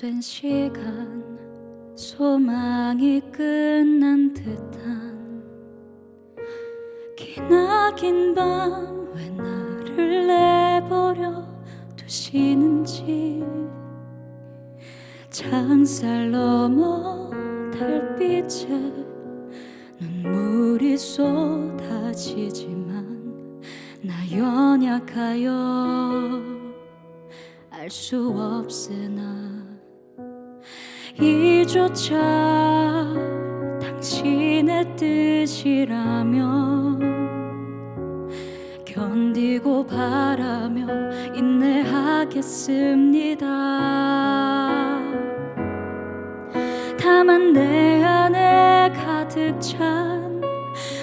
오랜 시간 소망이 끝난 듯한 기나긴 밤 왜 나를 내버려 두시는지. 창살 넘어 달빛에 눈물이 쏟아지지만 나 연약하여 알 수 없으나 이조차 당신의 뜻이라면 견디고 바라며 인내하겠습니다. 다만 내 안에 가득 찬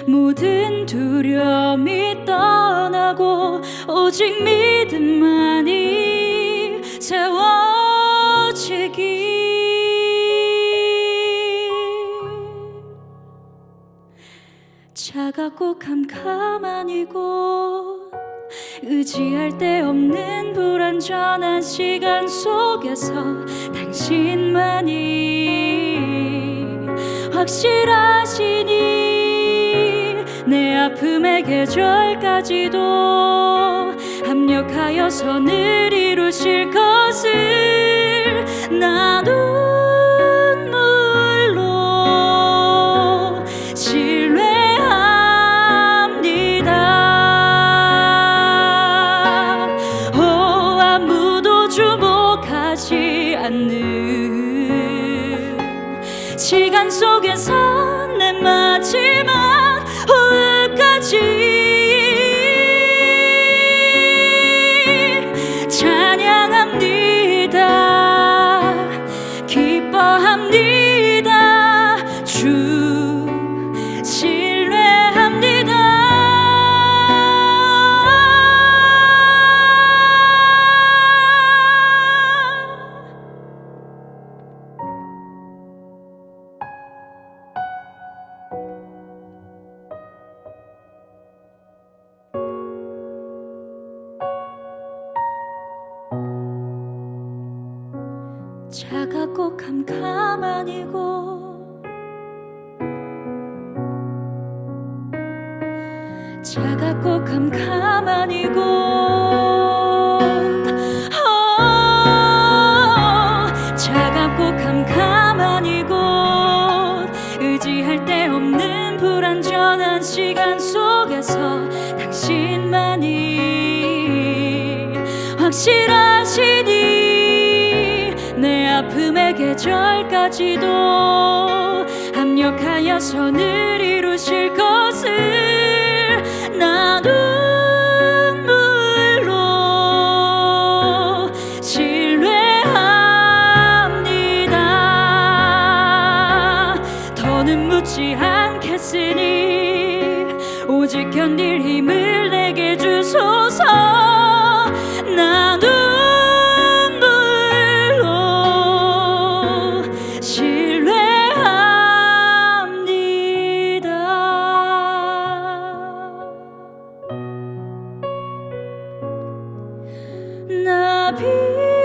모든 두려움이 떠나고 오직 믿음만이 세워 차갑고 캄캄한 이곳 의지할 데 없는 불완전한 시간 속에서 당신만이 확실하시니 내 아픔의 계절까지도 합력하여 선을 이루실 것을 나눈 시간 속에서 내 마지막 호흡까지 차갑고 이곳 차갑고 이곳 어, 불완전한 시간 속에서 당신만이 확실하 계절까지도 합력하여 선을 이루실 것을 나 눈물로 신뢰합니다. 더는 묻지 않겠으니 오직 견딜 힘을 내게 주소서 신뢰